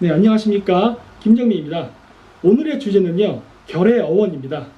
네, 안녕하십니까. 김정민입니다. 오늘의 주제는요, 결의 어원입니다.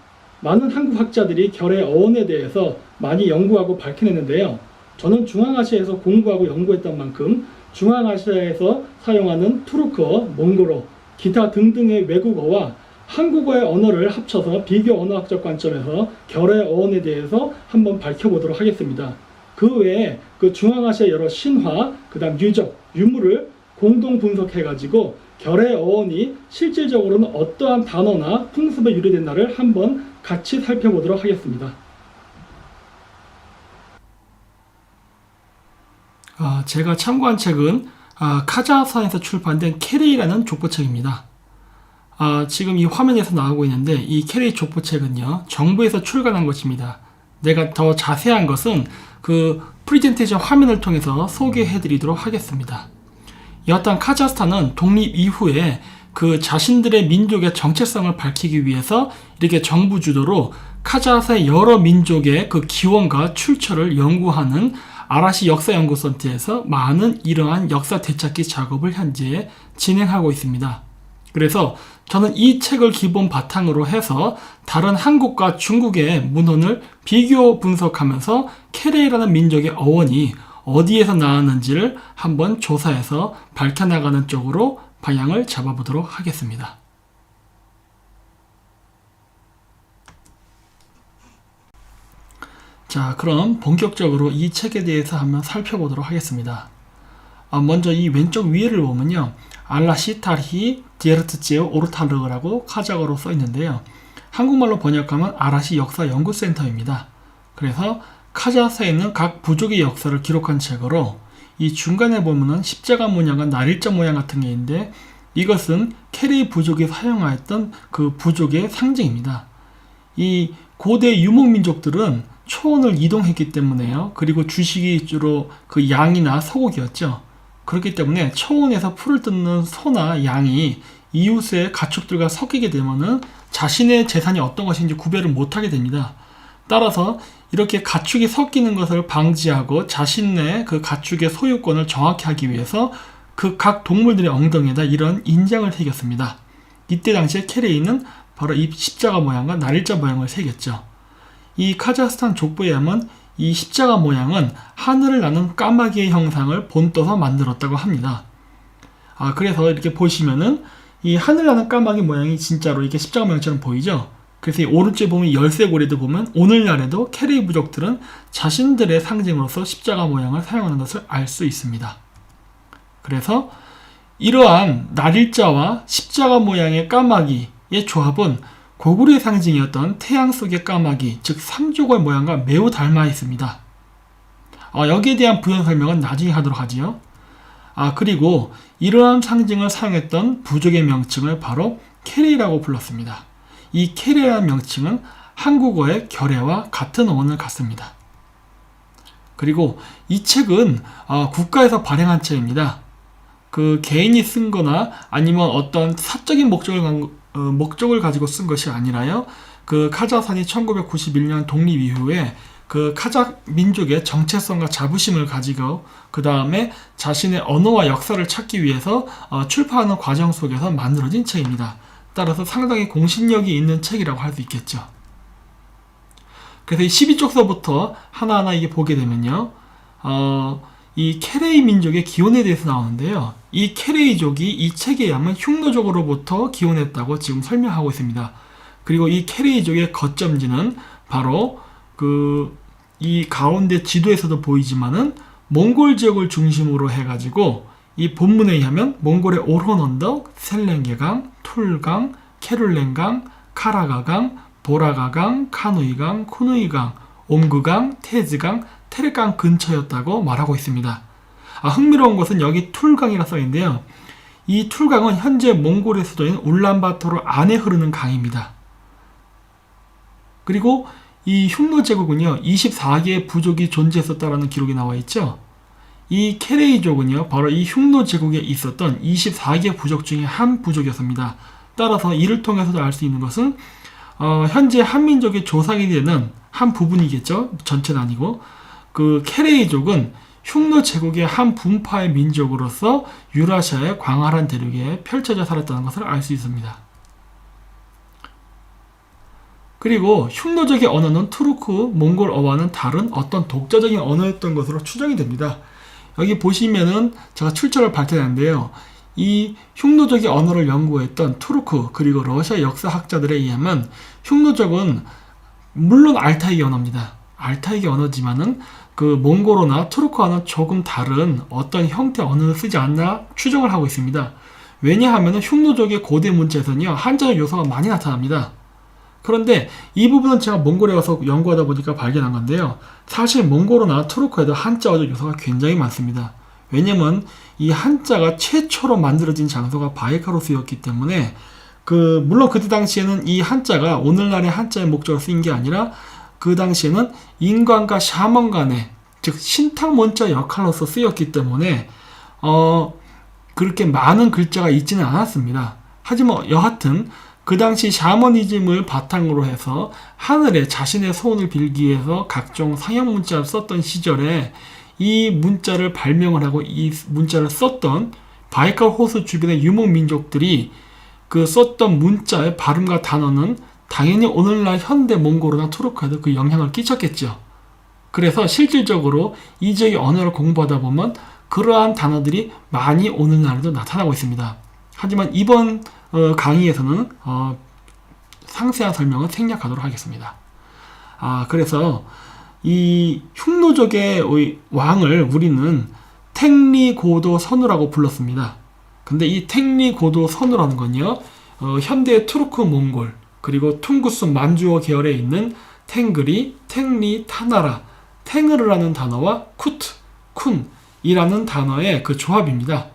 많은 한국 학자들이 결의 어원에 대해서 많이 연구하고 밝혀냈는데요. 저는 중앙아시아에서 공부하고 연구했던 만큼 중앙아시아에서 사용하는 투르크어, 몽골어, 기타 등등의 외국어와 한국어의 언어를 합쳐서 비교 언어학적 관점에서 결의 어원에 대해서 한번 밝혀보도록 하겠습니다. 그 외에 그 중앙아시아 여러 신화, 그 다음 유적, 유물을 공동 분석해가지고 결의 어원이 실질적으로는 어떠한 단어나 풍습에 유래됐나를 한번 같이 살펴보도록 하겠습니다. 아, 제가 참고한 책은 아, 카자흐스탄에서 출판된 캐리라는 족보책입니다. 아, 지금 이 화면에서 나오고 있는데 이 캐리 족보책은요 정부에서 출간한 것입니다. 내가 더 자세한 것은 그 프리젠테이션 화면을 통해서 소개해드리도록 하겠습니다. 여하튼 카자흐스탄은 독립 이후에 그 자신들의 민족의 정체성을 밝히기 위해서 이렇게 정부 주도로 카자흐스의 여러 민족의 그 기원과 출처를 연구하는 아라시 역사연구센터에서 많은 이러한 역사 되찾기 작업을 현재 진행하고 있습니다. 그래서 저는 이 책을 기본 바탕으로 해서 다른 한국과 중국의 문헌을 비교 분석하면서 케레이라는 민족의 어원이 어디에서 나왔는지를 한번 조사해서 밝혀나가는 쪽으로 방향을 잡아보도록 하겠습니다. 자, 그럼 본격적으로 이 책에 대해서 한번 살펴보도록 하겠습니다. 아, 먼저 이 왼쪽 위에를 보면요. 알라시 타르히 디에르트제오 오르타르라고 카자거로 써 있는데요. 한국말로 번역하면 아라시 역사 연구센터입니다. 그래서 카자흐에 있는 각 부족의 역사를 기록한 책으로 이 중간에 보면은 십자가 모양과 날일자 모양 같은 게 있는데 이것은 캐리 부족이 사용하였던 그 부족의 상징입니다. 이 고대 유목민족들은 초원을 이동했기 때문에요. 그리고 주식이 주로 그 양이나 소고기였죠. 그렇기 때문에 초원에서 풀을 뜯는 소나 양이 이웃의 가축들과 섞이게 되면은 자신의 재산이 어떤 것인지 구별을 못하게 됩니다. 따라서 이렇게 가축이 섞이는 것을 방지하고 자신의 그 가축의 소유권을 정확히 하기 위해서 그 각 동물들의 엉덩이에다 이런 인장을 새겼습니다. 이때 당시에 케레이는 바로 이 십자가 모양과 날일자 모양을 새겼죠. 이 카자흐스탄 족보에 의하면 이 십자가 모양은 하늘을 나는 까마귀의 형상을 본떠서 만들었다고 합니다. 아, 그래서 이렇게 보시면은 이 하늘 나는 까마귀 모양이 진짜로 이렇게 십자가 모양처럼 보이죠? 그래서 이 오른쪽에 보면 열쇠 고리도 보면 오늘날에도 캐리 부족들은 자신들의 상징으로서 십자가 모양을 사용하는 것을 알 수 있습니다. 그래서 이러한 날일자와 십자가 모양의 까마귀의 조합은 고구려의 상징이었던 태양 속의 까마귀, 즉 삼조의 모양과 매우 닮아 있습니다. 어, 여기에 대한 부연 설명은 나중에 하도록 하지요. 아, 그리고 이러한 상징을 사용했던 부족의 명칭을 바로 케레이라고 불렀습니다. 이 케레라는 명칭은 한국어의 결의와 같은 어원을 갖습니다. 그리고 이 책은 어, 국가에서 발행한 책입니다. 그 개인이 쓴 거나 아니면 어떤 사적인 목적을, 간- 어, 목적을 가지고 쓴 것이 아니라요. 그 카자흐산이 1991년 독립 이후에 그 카자흐 민족의 정체성과 자부심을 가지고 그 다음에 자신의 언어와 역사를 찾기 위해서 어, 출판하는 과정 속에서 만들어진 책입니다. 따라서 상당히 공신력이 있는 책이라고 할 수 있겠죠. 그래서 이 12쪽서부터 하나하나 이게 보게 되면요. 어, 이 케레이 민족의 기원에 대해서 나오는데요. 이 케레이족이 이 책에 의하면 흉노족으로부터 기원했다고 지금 설명하고 있습니다. 그리고 이 케레이족의 거점지는 바로 그 이 가운데 지도에서도 보이지만은 몽골 지역을 중심으로 해가지고 이 본문에 의하면 몽골의 오론 언덕, 셀렌게강, 툴강, 케룰렌강, 카라가강, 보라가강, 카누이강, 쿠누이강, 옴그강, 테즈강, 테레강 근처였다고 말하고 있습니다. 아, 흥미로운 것은 여기 툴강이라 써 있는데요. 이 툴강은 현재 몽골의 수도인 울란바토르 안에 흐르는 강입니다. 그리고 이 흉노 제국은요, 24개의 부족이 존재했었다라는 기록이 나와 있죠. 이 케레이족은요, 바로 이 흉노 제국에 있었던 24개 부족 중에 한 부족이었습니다. 따라서 이를 통해서도 알 수 있는 것은 어, 현재 한민족의 조상이 되는 한 부분이겠죠. 전체는 아니고 그 케레이족은 흉노 제국의 한 분파의 민족으로서 유라시아의 광활한 대륙에 펼쳐져 살았다는 것을 알 수 있습니다. 그리고 흉노족의 언어는 투르크 몽골어와는 다른 어떤 독자적인 언어였던 것으로 추정이 됩니다. 여기 보시면은 제가 출처를 밝혀놨는데요. 이 흉노족의 언어를 연구했던 투르크 그리고 러시아 역사학자들에 의하면 흉노족은 물론 알타이기 언어입니다. 알타이기 언어지만은 그 몽골어나 투르크와는 조금 다른 어떤 형태 언어를 쓰지 않나 추정을 하고 있습니다. 왜냐하면 흉노족의 고대 문자에서는요 한자 요소가 많이 나타납니다. 그런데 이 부분은 제가 몽골에 가서 연구하다 보니까 발견한 건데요. 사실 몽골어나 투르크에도 한자어적 요소가 굉장히 많습니다. 왜냐면 이 한자가 최초로 만들어진 장소가 바이카로스였기 때문에 그 물론 그때 당시에는 이 한자가 오늘날의 한자의 목적으로 쓰인 게 아니라 그 당시에는 인간과 샤먼 간의 즉 신탁 문자 역할로서 쓰였기 때문에 어 그렇게 많은 글자가 있지는 않았습니다. 하지만 여하튼 그 당시 샤머니즘을 바탕으로 해서 하늘에 자신의 소원을 빌기 위해서 각종 상형 문자를 썼던 시절에 이 문자를 발명을 하고 이 문자를 썼던 바이칼 호수 주변의 유목 민족들이 그 썼던 문자의 발음과 단어는 당연히 오늘날 현대 몽골어나 투르크에도 그 영향을 끼쳤겠죠. 그래서 실질적으로 이 지역의 언어를 공부하다 보면 그러한 단어들이 많이 오늘날에도 나타나고 있습니다. 하지만 이번 어, 강의에서는 어, 상세한 설명을 생략하도록 하겠습니다. 아, 그래서 이 흉노족의 왕을 우리는 탱리고도 선우라고 불렀습니다. 근데 이 탱리고도 선우라는 건요, 어, 현대 투르크 몽골, 그리고 퉁구스 만주어 계열에 있는 탱그리, 탱리, 타나라, 탱으르라는 단어와 쿠트, 쿤이라는 단어의 그 조합입니다.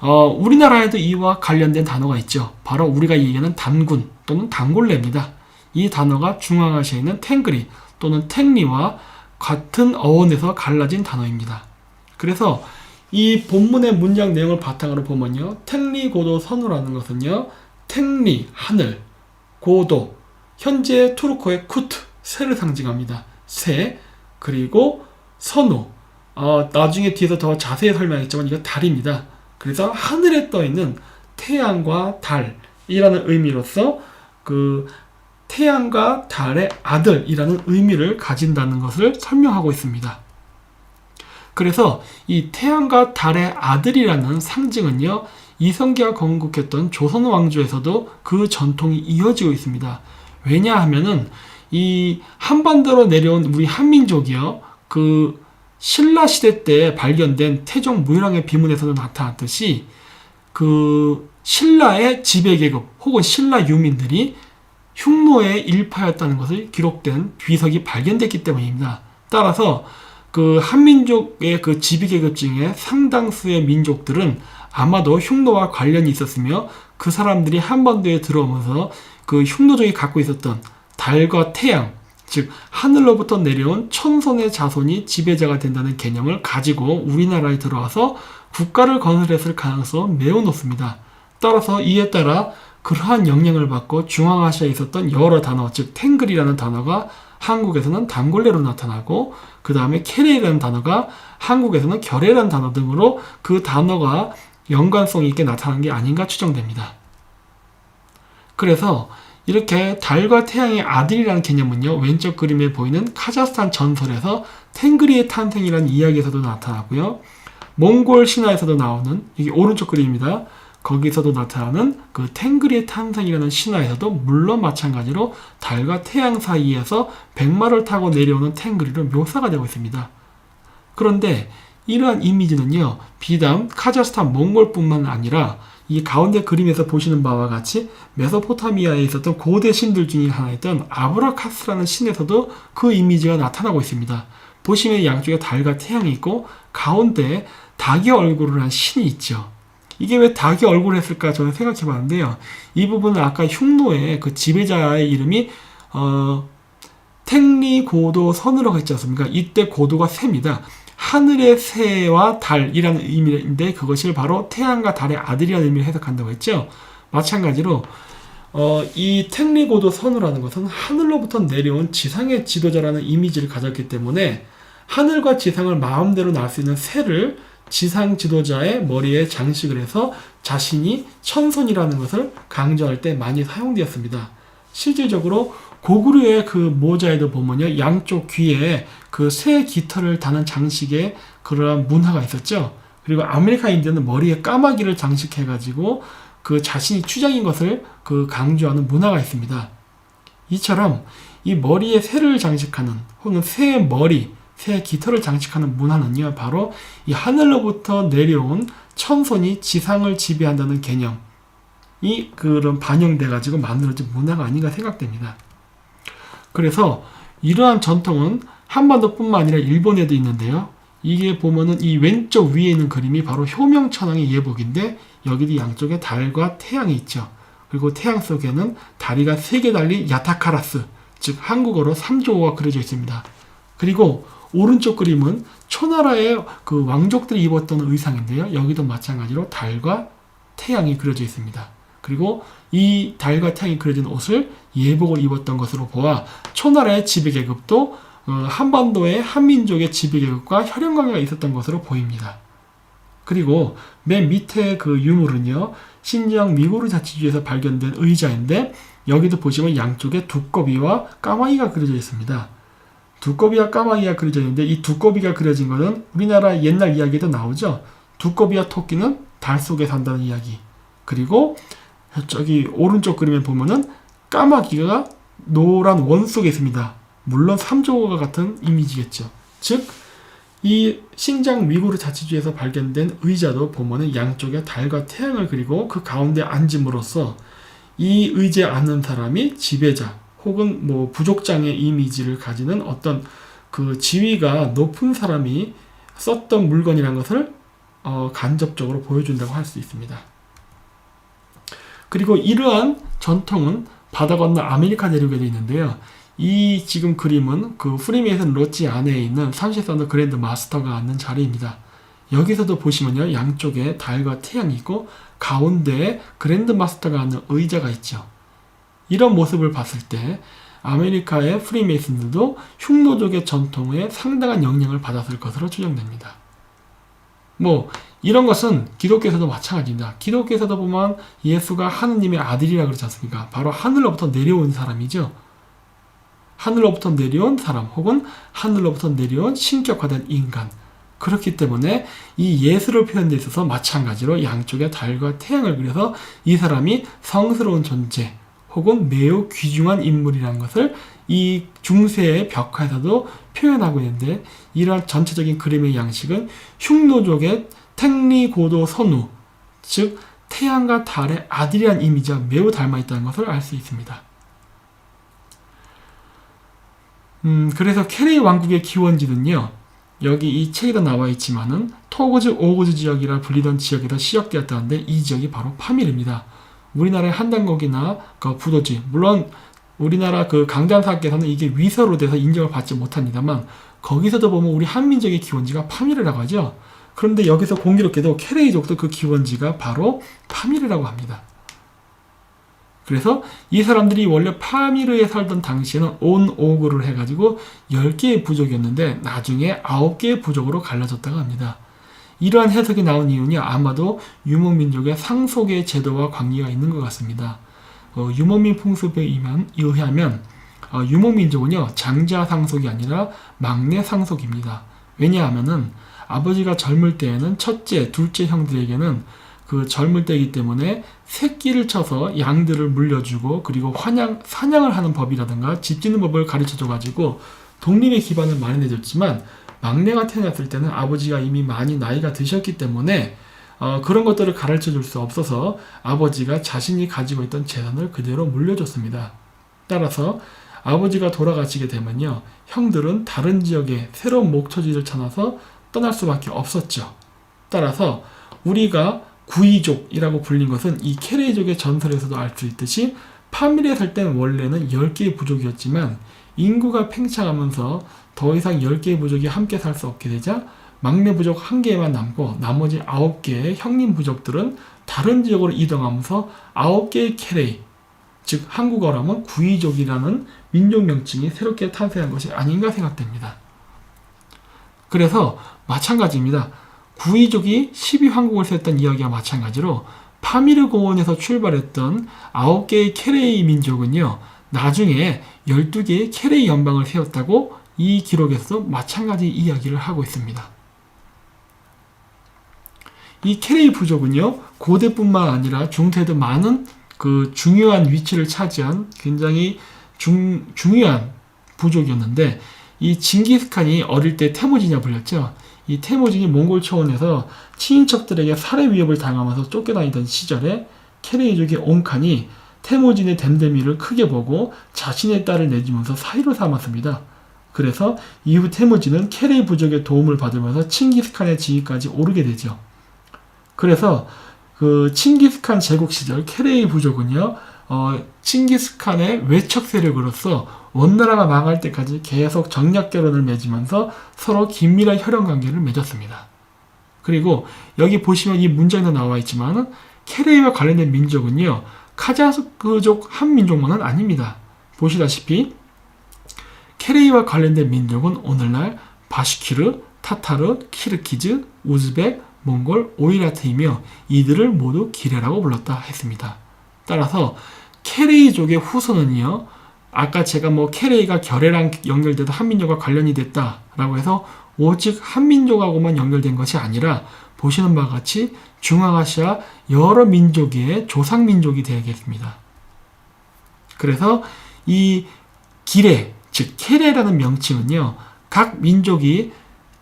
어, 우리나라에도 이와 관련된 단어가 있죠. 바로 우리가 얘기하는 단군 또는 단골레입니다. 이 단어가 중앙아시아에 있는 탱그리 또는 탱리와 같은 어원에서 갈라진 단어입니다. 그래서 이 본문의 문장 내용을 바탕으로 보면요. 탱리 고도 선우라는 것은요. 탱리 하늘, 고도 현재 투르크의 쿠트 새를 상징합니다. 새 그리고 선우 어, 나중에 뒤에서 더 자세히 설명하겠지만 이거 달입니다. 그래서 하늘에 떠 있는 태양과 달이라는 의미로서 그 태양과 달의 아들이라는 의미를 가진다는 것을 설명하고 있습니다. 그래서 이 태양과 달의 아들이라는 상징은요, 이성계가 건국했던 조선 왕조에서도 그 전통이 이어지고 있습니다. 왜냐하면은 이 한반도로 내려온 우리 한민족이요, 그 신라 시대 때 발견된 태종 무열왕의 비문에서도 나타났듯이 그 신라의 지배 계급 혹은 신라 유민들이 흉노의 일파였다는 것을 기록된 비석이 발견됐기 때문입니다. 따라서 그 한민족의 그 지배계급 중에 상당수의 민족들은 아마도 흉노와 관련이 있었으며 그 사람들이 한반도에 들어오면서 그 흉노족이 갖고 있었던 달과 태양, 즉 하늘로부터 내려온 천손의 자손이 지배자가 된다는 개념을 가지고 우리나라에 들어와서 국가를 건설했을 가능성은 매우 높습니다. 따라서 이에 따라 그러한 영향을 받고 중앙아시아에 있었던 여러 단어, 즉 탱글이라는 단어가 한국에서는 단골레로 나타나고 그 다음에 케레이라는 단어가 한국에서는 결례라는 단어 등으로 그 단어가 연관성 있게 나타난 게 아닌가 추정됩니다. 그래서 이렇게 달과 태양의 아들이라는 개념은요, 왼쪽 그림에 보이는 카자흐스탄 전설에서 탱그리의 탄생이라는 이야기에서도 나타나고요, 몽골 신화에서도 나오는, 이게 오른쪽 그림입니다. 거기서도 나타나는 그 탱그리의 탄생이라는 신화에서도 물론 마찬가지로 달과 태양 사이에서 백마를 타고 내려오는 탱그리로 묘사가 되고 있습니다. 그런데 이러한 이미지는요, 비단 카자흐스탄 몽골뿐만 아니라 이 가운데 그림에서 보시는 바와 같이 메소포타미아에 있었던 고대 신들 중에 하나였던 아브라카스라는 신에서도 그 이미지가 나타나고 있습니다. 보시면 양쪽에 달과 태양이 있고 가운데 닭의 얼굴을 한 신이 있죠. 이게 왜 닭의 얼굴을 했을까 저는 생각해 봤는데요. 이 부분은 아까 흉노의 그 지배자의 이름이 어, 탱리 고도 선으로 했지 않습니까? 이때 고도가 셉니다. 하늘의 새와 달이라는 의미인데 그것을 바로 태양과 달의 아들이라는 의미를 해석한다고 했죠. 마찬가지로 어, 이 탱리고도 선우라는 것은 하늘로부터 내려온 지상의 지도자라는 이미지를 가졌기 때문에 하늘과 지상을 마음대로 날 수 있는 새를 지상 지도자의 머리에 장식을 해서 자신이 천손이라는 것을 강조할 때 많이 사용되었습니다. 실질적으로 고구려의 그 모자에도 보면요. 양쪽 귀에 그 새 깃털을 다는 장식의 그러한 문화가 있었죠. 그리고 아메리카인들은 머리에 까마귀를 장식해가지고 그 자신이 추장인 것을 그 강조하는 문화가 있습니다. 이처럼 이 머리에 새를 장식하는 혹은 새 머리, 새 깃털을 장식하는 문화는요, 바로 이 하늘로부터 내려온 천손이 지상을 지배한다는 개념 이 그런 반영돼 가지고 만들어진 문화가 아닌가 생각됩니다. 그래서 이러한 전통은 한반도뿐만 아니라 일본에도 있는데요. 이게 보면은 이 왼쪽 위에 있는 그림이 바로 효명천왕의 예복인데 여기도 양쪽에 달과 태양이 있죠. 그리고 태양 속에는 다리가 세 개 달린 야타카라스, 즉 한국어로 삼조가 그려져 있습니다. 그리고 오른쪽 그림은 초나라의 그 왕족들이 입었던 의상인데요. 여기도 마찬가지로 달과 태양이 그려져 있습니다. 그리고 이 달과 태양이 그려진 옷을 예복을 입었던 것으로 보아 초나라의 지배계급도 어, 한반도의 한민족의 지배계급과 혈연관계가 있었던 것으로 보입니다. 그리고 맨 밑에 그 유물은요, 신장 미고르 자치주에서 발견된 의자인데, 여기도 보시면 양쪽에 두꺼비와 까마귀가 그려져 있습니다. 두꺼비와 까마귀가 그려져 있는데, 이 두꺼비가 그려진 것은 우리나라 옛날 이야기에도 나오죠. 두꺼비와 토끼는 달 속에 산다는 이야기. 그리고 저기 오른쪽 그림에 보면은 까마귀가 노란 원 속에 있습니다. 물론 삼조가 같은 이미지겠죠. 즉, 이 신장 위구르 자치주에서 발견된 의자도 보면은 양쪽에 달과 태양을 그리고 그 가운데 앉음으로써 이 의지에 앉는 사람이 지배자 혹은 뭐 부족장의 이미지를 가지는 어떤 그 지위가 높은 사람이 썼던 물건이라는 것을 어, 간접적으로 보여준다고 할 수 있습니다. 그리고 이러한 전통은 바다 건너 아메리카 대륙에도 있는데요. 이 지금 그림은 그 프리메이슨 로지 안에 있는 30선더 그랜드 마스터가 앉는 자리입니다. 여기서도 보시면요. 양쪽에 달과 태양이 있고 가운데에 그랜드 마스터가 앉는 의자가 있죠. 이런 모습을 봤을 때 아메리카의 프리메이슨들도 흉노족의 전통에 상당한 영향을 받았을 것으로 추정됩니다. 뭐 이런 것은 기독교에서도 마찬가지입니다. 기독교에서도 보면 예수가 하느님의 아들이라 그러지 않습니까? 바로 하늘로부터 내려온 사람이죠. 하늘로부터 내려온 사람 혹은 하늘로부터 내려온 신격화된 인간. 그렇기 때문에 이 예수를 표현돼 있어서 마찬가지로 양쪽에 달과 태양을 그려서 이 사람이 성스러운 존재 혹은 매우 귀중한 인물이라는 것을 이 중세의 벽화에서도 표현하고 있는데 이러한 전체적인 그림의 양식은 흉노족의 택리고도 선우 즉 태양과 달의 아들이란 이미지와 매우 닮아 있다는 것을 알 수 있습니다. 음, 그래서 캐리 왕국의 기원지는요, 여기 이 책에도 나와 있지만은 토고즈 오고즈 지역이라 불리던 지역에서 시작되었다는데 이 지역이 바로 파밀입니다. 우리나라의 한단곡이나 그 부도지, 물론 우리나라 그 강장사께서는 이게 위서로 돼서 인정을 받지 못합니다만 거기서도 보면 우리 한민족의 기원지가 파밀이라고 하죠. 그런데 여기서 공교롭게도 캐레이족도 그 기원지가 바로 파밀이라고 합니다. 그래서 이 사람들이 원래 파미르에 살던 당시에는 온 오그를 해가지고 10개의 부족이었는데 나중에 9개의 부족으로 갈라졌다고 합니다. 이러한 해석이 나온 이유는 아마도 유목민족의 상속의 제도와 관계가 있는 것 같습니다. 어, 유목민 풍습에 의하면 어, 유목민족은요 장자 상속이 아니라 막내 상속입니다. 왜냐하면은 아버지가 젊을 때에는 첫째, 둘째 형들에게는 그 젊을 때이기 때문에 새끼를 쳐서 양들을 물려주고 그리고 환양, 사냥을 하는 법이라든가 집 짓는 법을 가르쳐줘 가지고 독립의 기반을 마련해줬지만 막내가 태어났을 때는 아버지가 이미 많이 나이가 드셨기 때문에 어, 그런 것들을 가르쳐 줄 수 없어서 아버지가 자신이 가지고 있던 재산을 그대로 물려줬습니다. 따라서 아버지가 돌아가시게 되면요, 형들은 다른 지역에 새로운 목초지를 찾아서 떠날 수밖에 없었죠. 따라서 우리가 구이족이라고 불린 것은 이 캐레이족의 전설에서도 알 수 있듯이 파밀에 살 때는 원래는 10개의 부족이었지만 인구가 팽창하면서 더 이상 10개의 부족이 함께 살 수 없게 되자 막내 부족 한 개만 남고 나머지 9개의 형님 부족들은 다른 지역으로 이동하면서 9개의 캐레이 즉 한국어라면 구이족이라는 민족 명칭이 새롭게 탄생한 것이 아닌가 생각됩니다. 그래서 마찬가지입니다. 구이족이 12황국을 세웠던 이야기와 마찬가지로 파미르 고원에서 출발했던 9개의 케레이 민족은요. 나중에 12개의 케레이 연방을 세웠다고 이 기록에서 마찬가지 이야기를 하고 있습니다. 이 케레이 부족은요. 고대뿐만 아니라 중세도 많은 그 중요한 위치를 차지한 굉장히 중, 중요한 부족이었는데 이 징기스칸이 어릴 때 태무진이라 불렸죠. 이 태무진이 몽골 초원에서 친인척들에게 살해 위협을 당하면서 쫓겨다니던 시절에 케레이족의 옹칸이 태무진의 댐데미를 크게 보고 자신의 딸을 내주면서 사이로 삼았습니다. 그래서 이후 태무진은 케레이 부족의 도움을 받으면서 칭기스칸의 지위까지 오르게 되죠. 그래서 그 칭기스칸 제국 시절 케레이 부족은요, 어, 칭기스칸의 외척 세력으로서 원나라가 망할 때까지 계속 정략 결혼을 맺으면서 서로 긴밀한 혈연 관계를 맺었습니다. 그리고 여기 보시면 이 문장에도 나와 있지만 케레이와 관련된 민족은요, 카자흐족 한 민족만은 아닙니다. 보시다시피 케레이와 관련된 민족은 오늘날 바시키르, 타타르, 키르키즈, 우즈벡, 몽골, 오이라트이며 이들을 모두 기레라고 불렀다 했습니다. 따라서 케레이족의 후손은요, 아까 제가 뭐 케레이가 결해랑 연결돼서 한민족과 관련이 됐다라고 해서 오직 한민족하고만 연결된 것이 아니라 보시는 바와 같이 중앙아시아 여러 민족의 조상민족이 되겠습니다. 그래서 이 기레, 즉 케레라는 명칭은요, 각 민족이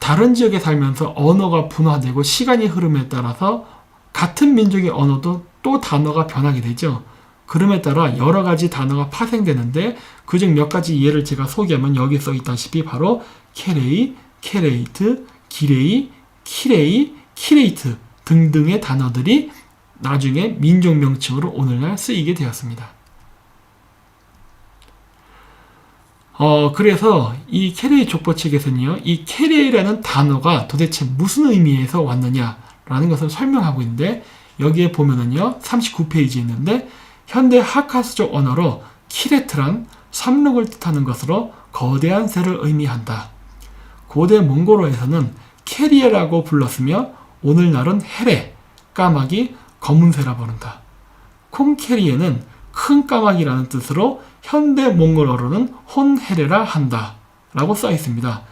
다른 지역에 살면서 언어가 분화되고 시간이 흐름에 따라서 같은 민족의 언어도 또 단어가 변하게 되죠. 그럼에 따라 여러 가지 단어가 파생되는데 그중 몇 가지 예를 제가 소개하면 여기 써 있다시피 바로 케레이, 케레이트, 기레이, 키레이, 키레이트 등등의 단어들이 나중에 민족 명칭으로 오늘날 쓰이게 되었습니다. 어, 그래서 이 케레이 족보 책에서는요, 이 케레이라는 단어가 도대체 무슨 의미에서 왔느냐라는 것을 설명하고 있는데, 여기에 보면은요, 39페이지에 있는데, 현대 하카스족 언어로 키레트란 삼록을 뜻하는 것으로 거대한 새를 의미한다. 고대 몽골어에서는 케리에라고 불렀으며 오늘날은 헤레, 까마귀, 검은 새라 부른다. 콩케리에는 큰 까마귀라는 뜻으로 현대 몽골어로는 혼헤레라 한다. 라고 써 있습니다.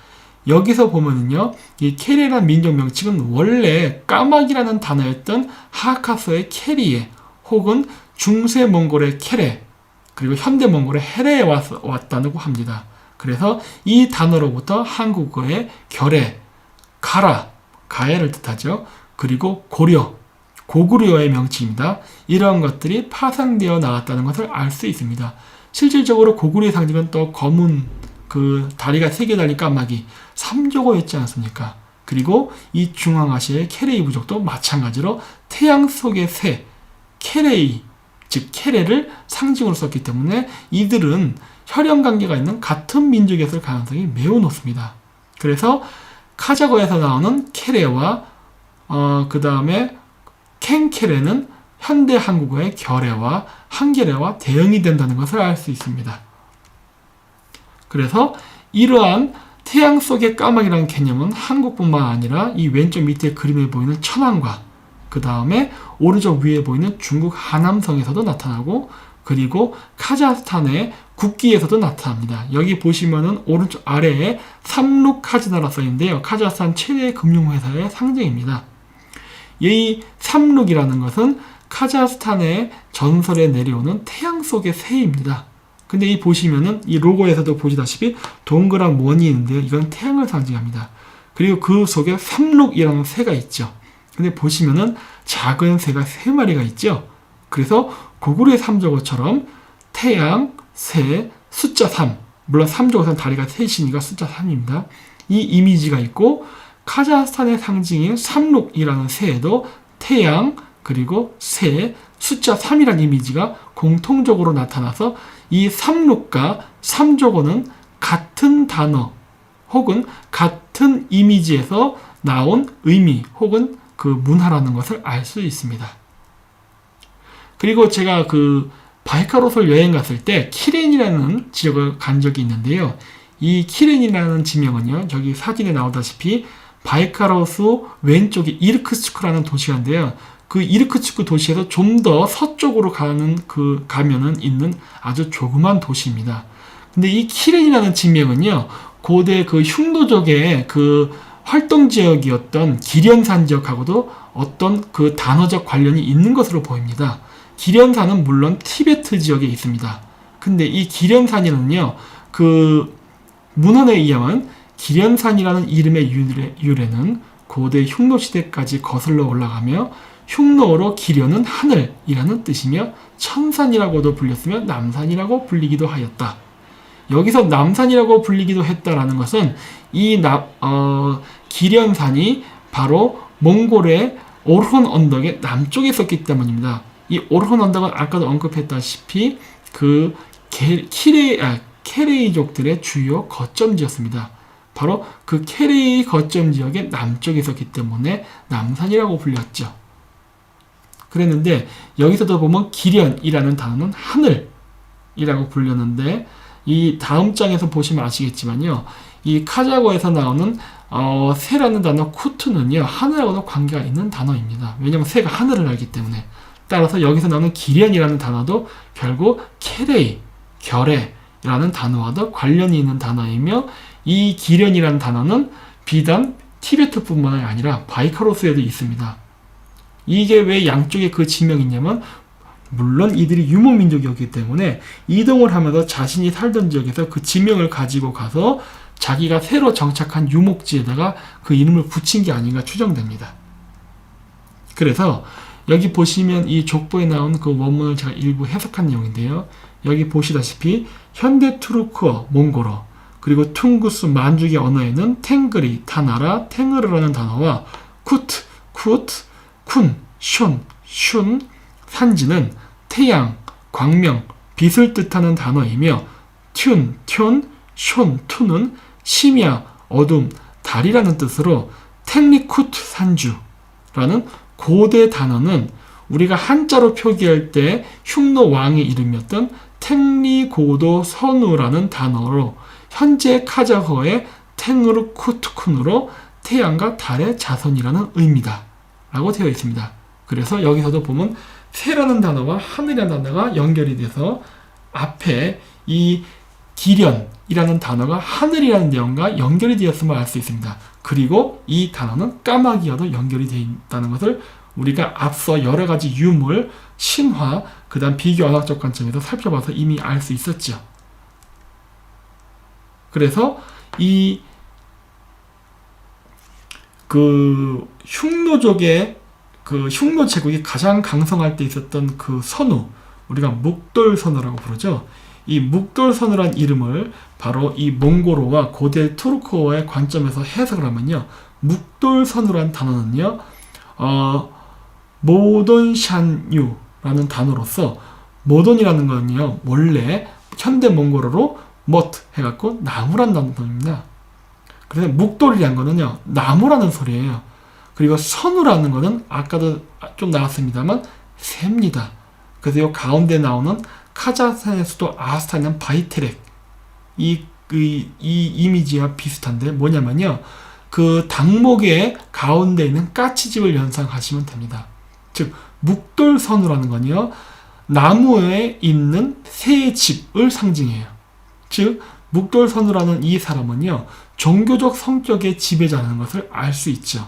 여기서 보면은요, 이 케리라는 민족 명칭은 원래 까마귀라는 단어였던 하카소의 케리에 혹은 중세 몽골의 케레 그리고 현대 몽골의 헤레에 왔다고 합니다. 그래서 이 단어로부터 한국어의 결에 가라 가해를 뜻하죠. 그리고 고려 고구려의 명칭입니다. 이러한 것들이 파생되어 나왔다는 것을 알 수 있습니다. 실질적으로 고구려의 상징은 또 검은 그 다리가 세 개 달린 까마귀 삼조고였지 않습니까? 그리고 이 중앙아시아의 케레이 부족도 마찬가지로 태양 속의 새 케레이 즉 케레를 상징으로 썼기 때문에 이들은 혈연 관계가 있는 같은 민족이었을 가능성이 매우 높습니다. 그래서 카자고에서 나오는 케레와 어, 그 다음에 켄케레는 현대 한국어의 결애와 한결애와 대응이 된다는 것을 알 수 있습니다. 그래서 이러한 태양 속의 까마귀라는 개념은 한국뿐만 아니라 이 왼쪽 밑에 그림에 보이는 천안과 그 다음에 오른쪽 위에 보이는 중국 하남성에서도 나타나고 그리고 카자흐스탄의 국기에서도 나타납니다. 여기 보시면은 오른쪽 아래에 삼룩카즈나라 써있는데요. 카자흐스탄 최대 금융회사의 상징입니다. 이 삼룩이라는 것은 카자흐스탄의 전설에 내려오는 태양 속의 새입니다. 근데 이 보시면은 이 로고에서도 보시다시피 동그란 원이 있는데요. 이건 태양을 상징합니다. 그리고 그 속에 삼룩이라는 새가 있죠. 근데 보시면은 작은 새가 세 마리가 있죠. 그래서 고구려의 삼조고처럼 태양, 새, 숫자 3. 물론 삼조고는 다리가 셋이니까 숫자 3입니다. 이 이미지가 있고 카자흐스탄의 상징인 삼룩이라는 새에도 태양, 그리고 새, 숫자 3이라는 이미지가 공통적으로 나타나서 이 삼룩과 삼조고는 같은 단어 혹은 같은 이미지에서 나온 의미 혹은 그 문화라는 것을 알 수 있습니다. 그리고 제가 그 바이카로솔 여행 갔을 때 키렌이라는 지역을 간 적이 있는데요. 이 키렌이라는 지명은요, 저기 사진에 나오다시피 바이카로스 왼쪽에 이르크츠크라는 도시가 있는데요. 그 이르크츠크 도시에서 좀 더 서쪽으로 가는 그 가면은 있는 아주 조그만 도시입니다. 근데 이 키렌이라는 지명은요, 고대 그 흉노족의 그 활동 지역이었던 기련산 지역하고도 어떤 그 단어적 관련이 있는 것으로 보입니다. 기련산은 물론 티베트 지역에 있습니다. 근데 이 기련산이는요, 그 문헌에 의하면 기련산이라는 이름의 유래, 유래는 고대 흉노 시대까지 거슬러 올라가며 흉노어로 기련은 하늘이라는 뜻이며 천산이라고도 불렸으며 남산이라고 불리기도 하였다. 여기서 남산이라고 불리기도 했다라는 것은 이 나, 어, 기련산이 바로 몽골의 오르혼 언덕의 남쪽에 있었기 때문입니다. 이 오르혼 언덕은 아까도 언급했다시피 그 게, 키레, 아, 케레이족들의 주요 거점지였습니다. 바로 그 케레이 거점 지역의 남쪽에 있었기 때문에 남산이라고 불렸죠. 그랬는데 여기서도 보면 기련이라는 단어는 하늘이라고 불렸는데 이 다음 장에서 보시면 아시겠지만요. 이 카자고에서 나오는 어, 새라는 단어 쿠트는요 하늘하고도 관계가 있는 단어입니다. 왜냐하면 새가 하늘을 알기 때문에 따라서 여기서 나오는 기련이라는 단어도 결국 케레이 결의라는 단어와도 관련이 있는 단어이며 이 기련이라는 단어는 비단 티베트뿐만 아니라 바이카로스에도 있습니다. 이게 왜 양쪽에 그 지명이 있냐면 물론 이들이 유목민족이었기 때문에 이동을 하면서 자신이 살던 지역에서 그 지명을 가지고 가서 자기가 새로 정착한 유목지에다가 그 이름을 붙인 게 아닌가 추정됩니다. 그래서 여기 보시면 이 족보에 나온 그 원문을 제가 일부 해석한 내용인데요. 여기 보시다시피 현대 투르크어, 몽골어, 그리고 퉁구스 만주기 언어에는 탱그리, 타나라, 탱으르라는 단어와 쿠트, 쿠트, 쿤, 슌, 슌, 산지는 태양, 광명, 빛을 뜻하는 단어이며 튠, 튠, 슌, 투는 심야, 어둠, 달이라는 뜻으로 탱리쿠트 산주라는 고대 단어는 우리가 한자로 표기할 때 흉노 왕의 이름이었던 탱리고도 선우라는 단어로 현재 카자흐어의 탱르쿠트쿤으로 태양과 달의 자손이라는 의미다. 라고 되어 있습니다. 그래서 여기서도 보면 새라는 단어와 하늘이라는 단어가 연결이 돼서 앞에 이 기련이라는 단어가 하늘이라는 내용과 연결이 되었음을 알 수 있습니다. 그리고 이 단어는 까마귀와도 연결이 되어 있다는 것을 우리가 앞서 여러 가지 유물, 신화, 그 다음 비교 언어적 관점에서 살펴봐서 이미 알 수 있었죠. 그래서 이 그 흉노족의 그 흉노 제국이 가장 강성할 때 있었던 그 선우 우리가 묵돌 선우라고 부르죠. 이 묵돌 선우란 이름을 바로 이 몽고로와 고대 투르크어의 관점에서 해석을 하면요. 묵돌 선우란 단어는요. 어 모돈샨유라는 단어로서 모돈이라는 건요. 원래 현대 몽골어로 멋 해갖고 나무란 단어입니다. 그래서 묵돌이라는 거는요, 나무라는 소리예요. 그리고 선우라는 거는 아까도 좀 나왔습니다만 새입니다. 그래서 이 가운데 나오는 카자흐스탄의 수도 아스타는 바이테렉 이, 이, 이 이미지와 비슷한데 뭐냐면요. 그 당목의 가운데 있는 까치집을 연상하시면 됩니다. 즉 묵돌선우라는 건요. 나무에 있는 새의 집을 상징해요. 즉 묵돌선우라는 이 사람은요. 종교적 성격의 지배자라는 것을 알 수 있죠.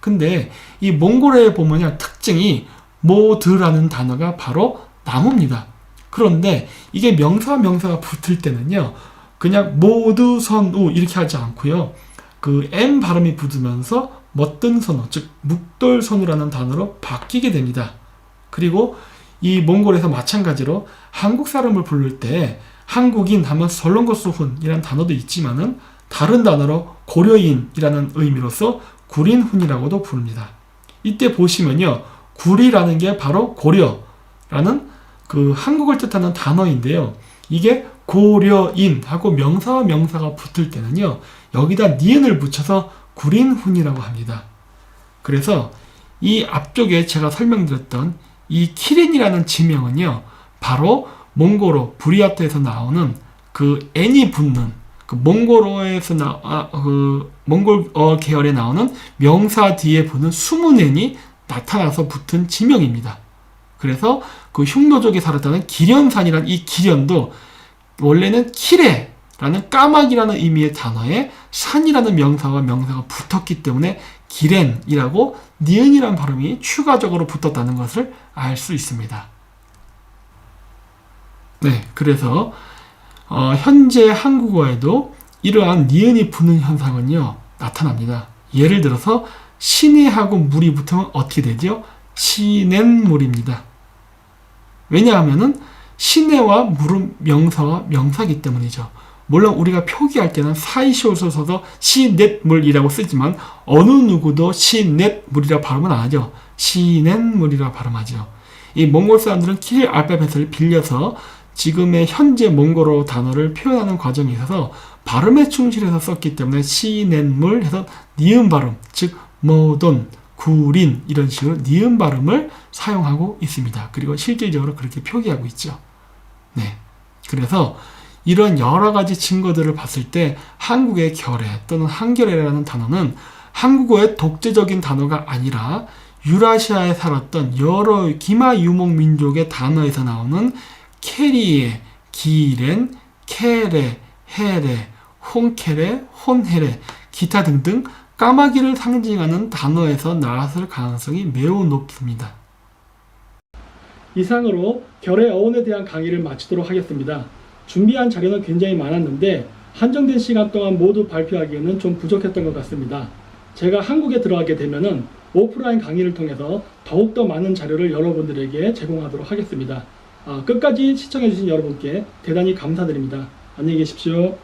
근데 이 몽골에 보면요. 특징이 모드라는 단어가 바로 나무입니다. 그런데 이게 명사 명사가 붙을 때는요. 그냥 모드 선우 이렇게 하지 않고요. 그 M 발음이 붙으면서 멋든 선우, 즉 묵돌 선우라는 단어로 바뀌게 됩니다. 그리고 이 몽골에서 마찬가지로 한국 사람을 부를 때 한국인 하면 설렁거수훈이라는 단어도 있지만은 다른 단어로 고려인이라는 의미로서 구린훈이라고도 부릅니다. 이때 보시면요. 구리라는 게 바로 고려라는 그 한국을 뜻하는 단어인데요. 이게 고려인하고 명사와 명사가 붙을 때는요. 여기다 니은을 붙여서 구린훈이라고 합니다. 그래서 이 앞쪽에 제가 설명드렸던 이 키린이라는 지명은요. 바로 몽고로 브리아트에서 나오는 그 n이 붙는 그 몽골어에서 나, 아, 그 몽골 어 계열에 나오는 명사 뒤에 붙는 수문엔이 나타나서 붙은 지명입니다. 그래서 그 흉노족이 살았다는 기련산이라는 이 기련도 원래는 키레라는 까마귀라는 의미의 단어에 산이라는 명사와 명사가 붙었기 때문에 기렌이라고 니은이라는 발음이 추가적으로 붙었다는 것을 알 수 있습니다. 네, 그래서 어, 현재 한국어에도 이러한 니은이 붙는 현상은요 나타납니다. 예를 들어서 시내하고 물이 붙으면 어떻게 되죠? 시냇물입니다. 왜냐하면은 시내와 물은 명사와 명사기 때문이죠. 물론 우리가 표기할 때는 사이시옷을 써서 시냇물이라고 쓰지만 어느 누구도 시냇물이라 발음은 안 하죠. 시냇물이라 발음하죠. 이 몽골 사람들은 키릴 알파벳을 빌려서 지금의 현재 몽골어 단어를 표현하는 과정에 있어서 발음에 충실해서 썼기 때문에 시냇물 해서 니은 발음, 즉 모돈, 구린 이런 식으로 니은 발음을 사용하고 있습니다. 그리고 실질적으로 그렇게 표기하고 있죠. 네. 그래서 이런 여러 가지 증거들을 봤을 때 한국의 결의 또는 한결의라는 단어는 한국어의 독재적인 단어가 아니라 유라시아에 살았던 여러 기마 유목 민족의 단어에서 나오는 캐리에, 기렌, 케레, 헤레, 홍케레, 혼헤레, 기타 등등 까마귀를 상징하는 단어에서 나왔을 가능성이 매우 높습니다. 이상으로 결의 어원에 대한 강의를 마치도록 하겠습니다. 준비한 자료는 굉장히 많았는데 한정된 시간 동안 모두 발표하기에는 좀 부족했던 것 같습니다. 제가 한국에 들어가게 되면은 오프라인 강의를 통해서 더욱더 많은 자료를 여러분들에게 제공하도록 하겠습니다. 아, 끝까지 시청해주신 여러분께 대단히 감사드립니다. 안녕히 계십시오.